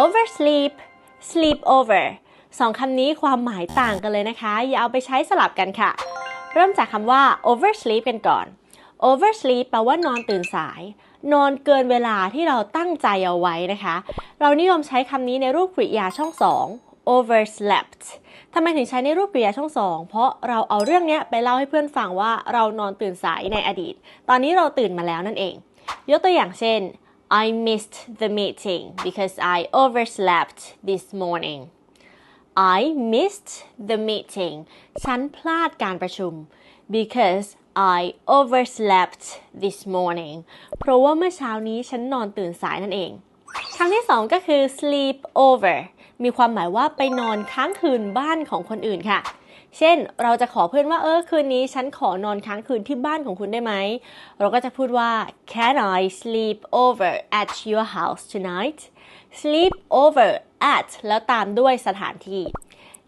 oversleep sleep over สองคำนี้ความหมายต่างกันเลยนะคะ อย่าเอาไปใช้สลับกันค่ะ เริ่มจากคำว่า oversleep กันก่อน oversleep แปลว่านอนตื่นสาย นอนเกินเวลาที่เราตั้งใจเอาไว้นะคะ เรานิยมใช้คำนี้ในรูปกริยาช่องสอง overslept ทำไมถึงใช้ในรูปกริยาช่องสองเพราะเราเอาเรื่องนี้ไปเล่าให้เพื่อนฟังว่าเรานอนตื่นสายในอดีต ตอนนี้เราตื่นมาแล้วนั่นเอง ยกตัวอย่างเช่น I missed the meeting because I overslept this morning I missed the meeting ฉันพลาดการประชุม because I overslept this morning เพราะว่าเมื่อเช้านี้ฉันนอนตื่นสายนั่นเอง คำที่สองก็คือ sleep over มีความหมายว่าไปนอนค้างคืนบ้านของคนอื่นค่ะ เช่น เราจะขอเพื่อนว่าเออคืนนี้ฉันขอนอนค้างคืนที่บ้านของคุณได้ไหม เราก็จะพูดว่า Can I sleep over at your house tonight sleep over at แล้วตามด้วยสถานที่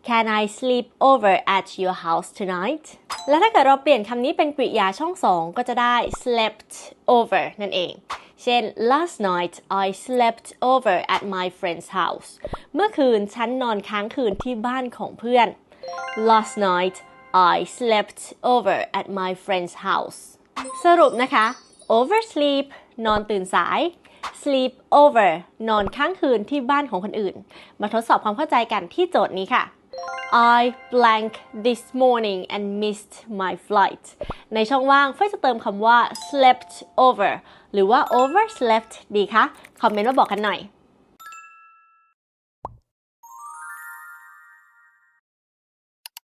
Can I sleep over at your house tonight และถ้าเกิดเราเปลี่ยนคำนี้เป็นกริยาช่องสองก็จะได้ slept over นั่นเอง เช่น last night I slept over at my friend's house เมื่อคืนฉันนอนค้างคืนที่บ้านของเพื่อน last night I slept over at my friend's house สรุปนะคะ oversleep นอนตื่นสาย sleep over นอนค้างคืนที่บ้านของคนอื่น มาทดสอบความเข้าใจกันที่โจทย์นี้ค่ะ I blank this morning and missed my flight ในช่องว่างเพื่อจะเติมคำว่า slept over หรือว่า overslept ดีคะ คอมเมนต์มาบอกกันหน่อย